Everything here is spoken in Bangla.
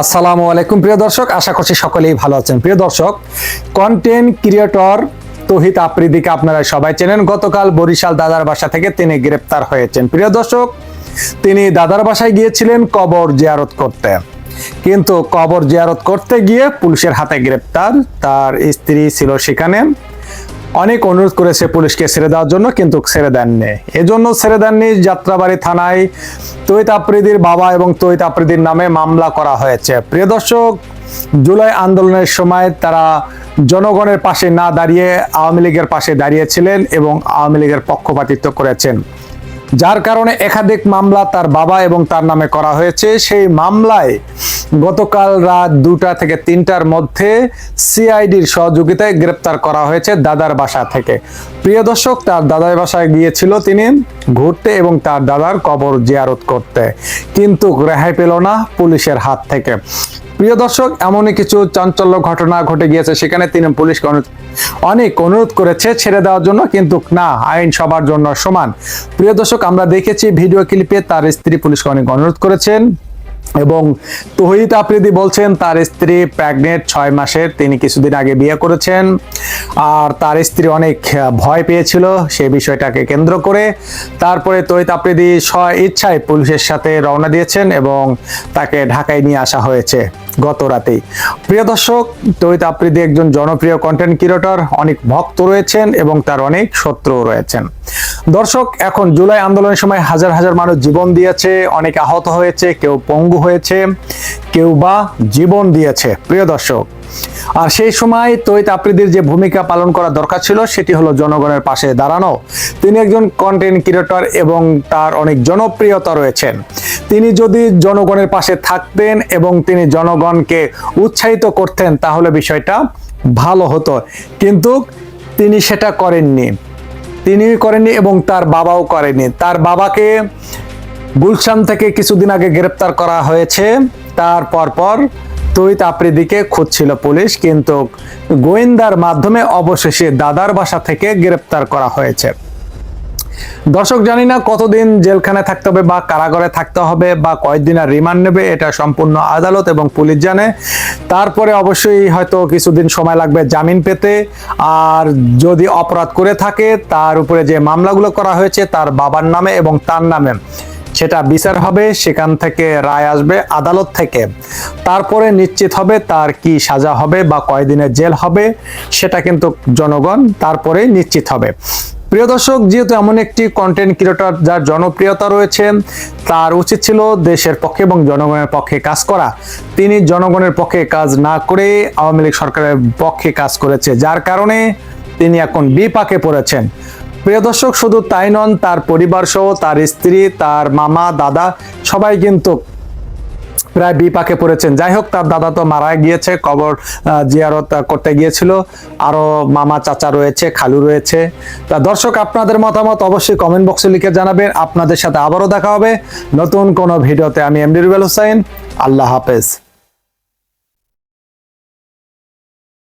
আসসালামু আলাইকুম, প্রিয় দর্শক। আশা করছি সকলেই ভালো আছেন। প্রিয় দর্শক কন্টেন্ট ক্রিয়েটর তহিত আফ্রিদিকে আপনারা সবাই চেনেন। গতকাল বরিশাল দাদার বাসা থেকে তিনি গ্রেপ্তার হয়েছেন। প্রিয় দর্শক, তিনি দাদার বাসায় গিয়েছিলেন কবর জিয়ারত করতে। কিন্তু কবর জিয়ারত করতে গিয়ে পুলিশের হাতে গ্রেপ্তার। তার স্ত্রী ছিল সেখানে। অনেক অনুরোধ করেছে পুলিশকে ছেড়ে দেওয়ার জন্য, কিন্তু ছেড়ে দেননি। এজন্য ছেড়ে দেননি যাত্রাবাড়ি থানায় তৈত আফ্রিদির বাবা এবং তৈত আফ্রিদির নামে মামলা করা হয়েছে। প্রিয় দর্শক, জুলাই আন্দোলনের সময় তারা জনগণের পাশে না দাঁড়িয়ে আওয়ামী লীগের পাশে দাঁড়িয়েছিলেন এবং আওয়ামী লীগের পক্ষপাতিত্ব করেছেন। যার কারণে একাধিক মামলা তার বাবা এবং তার নামে করা হয়েছে। সেই মামলায় গতকাল রাত দুটা থেকে তিনটার মধ্যে সিআইডির সহযোগিতায় গ্রেপ্তার করা হয়েছে দাদার বাসা থেকে। প্রিয় দর্শক, তার দাদার বাসায় গিয়েছিল তিনি ঘুরতে এবং তার দাদার কবর জিয়ারত করতে। কিন্তু রেহাই পেল না পুলিশের হাত থেকে। প্রিয় দর্শক, এমনই কিছু চাঞ্চল্য ঘটনা ঘটে গিয়েছে। সেখানে তিনি পুলিশকে অনেক অনুরোধ করেছে ছেড়ে দেওয়ার জন্য, কিন্তু না, আইন সবার জন্য সমান। প্রিয় দর্শক, আমরা দেখেছি ভিডিও ক্লিপে তার স্ত্রী পুলিশকে অনেক অনুরোধ করেছেন। এবং তহিদ আফ্রিদি বলছেন, তার স্ত্রী প্রেগনেন্ট ছয় মাসের, তিনি কিছুদিন আগে বিয়ে করেছেন। আর তার স্ত্রী অনেক ভয় পেয়েছিল সেই বিষয়টাকে কেন্দ্র করে। তারপরে তহিদ আফ্রিদি ইচ্ছায় পুলিশের সাথে রওনা দিয়েছেন এবং তাকে ঢাকায় নিয়ে আসা হয়েছে গত রাতেই। প্রিয় দর্শক, তহিদ আফ্রিদি একজন জনপ্রিয় কন্টেন্ট ক্রিয়েটর অনেক ভক্ত রয়েছেন এবং তার অনেক শত্রু রয়েছেন। দর্শক, এখন জুলাই আন্দোলনের সময় হাজার হাজার মানুষ জীবন দিয়েছে, অনেক আহত হয়েছে, কেউ পঙ্গু হয়েছে, কেউ বা জীবন দিয়েছে, প্রিয় দর্শক। আর সেই সময় তৈত আফ্রিদির যে ভূমিকা পালন করা দরকার ছিল, সেটি হলো জনগণের পাশে দাঁড়ানো। তিনি একজন কন্টেন্ট ক্রিয়েটর এবং তার অনেক জনপ্রিয়তা রয়েছেন। তিনি যদি জনগণের পাশে থাকতেন এবং তিনি জনগণকে উৎসাহিত করতেন, তাহলে বিষয়টা ভালো হতো। কিন্তু তিনি সেটা করেননি। তিনি করেননি এবং তার বাবাও করেনি তার বাবাকে গুলশান থেকে কিছুদিন আগে গ্রেপ্তার করা হয়েছে। তার পরপর তৈত আফ্রিদিকে খুঁজছিল পুলিশ, কিন্তু গোয়েন্দার মাধ্যমে অবশেষে দাদার বাসা থেকে গ্রেপ্তার করা হয়েছে। দর্শক, জানি না কতদিন জেলখানে থাকতে হবে বা কারাগারে থাকতে হবে বা কয়েকদিন আর রিমান্ড নেবে, এটা সম্পূর্ণ আদালত এবং পুলিশ জানে। তারপরে অবশ্যই হয়তো কিছুদিন সময় লাগবে জামিন পেতে। আর যদি অপরাধ করে থাকে, তার উপরে যে মামলাগুলো করা হয়েছে, তার বাবার নামে এবং তার নামে সেটা বিচার হবে, সেখান থেকে রায় আসবে, আদালত থেকে। তারপরে নিশ্চিত হবে তার কি সাজা হবে বা কয়দিনের জেল হবে, সেটা কিন্তু জনগণ তারপরে নিশ্চিত হবে। প্রিয় দর্শক, যেহেতু এমন একটি কন্টেন্ট ক্রিয়েটর যার জনপ্রিয়তা রয়েছে, তার উচিত ছিল দেশের পক্ষে এবং জনগণের পক্ষে কাজ করা। তিনি জনগণের পক্ষে কাজ না করে আওয়ামী লীগ সরকারের পক্ষে কাজ করেছে, যার কারণে তিনি এখন বিপাকে পড়েছেন। প্রিয় দর্শক, শুধু তাই নন, তার পরিবার সহ তার স্ত্রী, তার মামা, দাদা, সবাই কিন্তু প্রায় বিপাকে পড়েছেন। যাই হোক, তার দাদা তো মারা গিয়েছে, কবর জিয়ারত করতে গিয়েছিল। আরও মামা, চাচা রয়েছে, খালু রয়েছে। তা দর্শক, আপনাদের মতামত অবশ্যই কমেন্ট বক্সে লিখে জানাবেন। আপনাদের সাথে আবারও দেখা হবে নতুন কোনো ভিডিওতে। আমি এমডি রুবেল হোসাইন। আল্লাহ হাফেজ।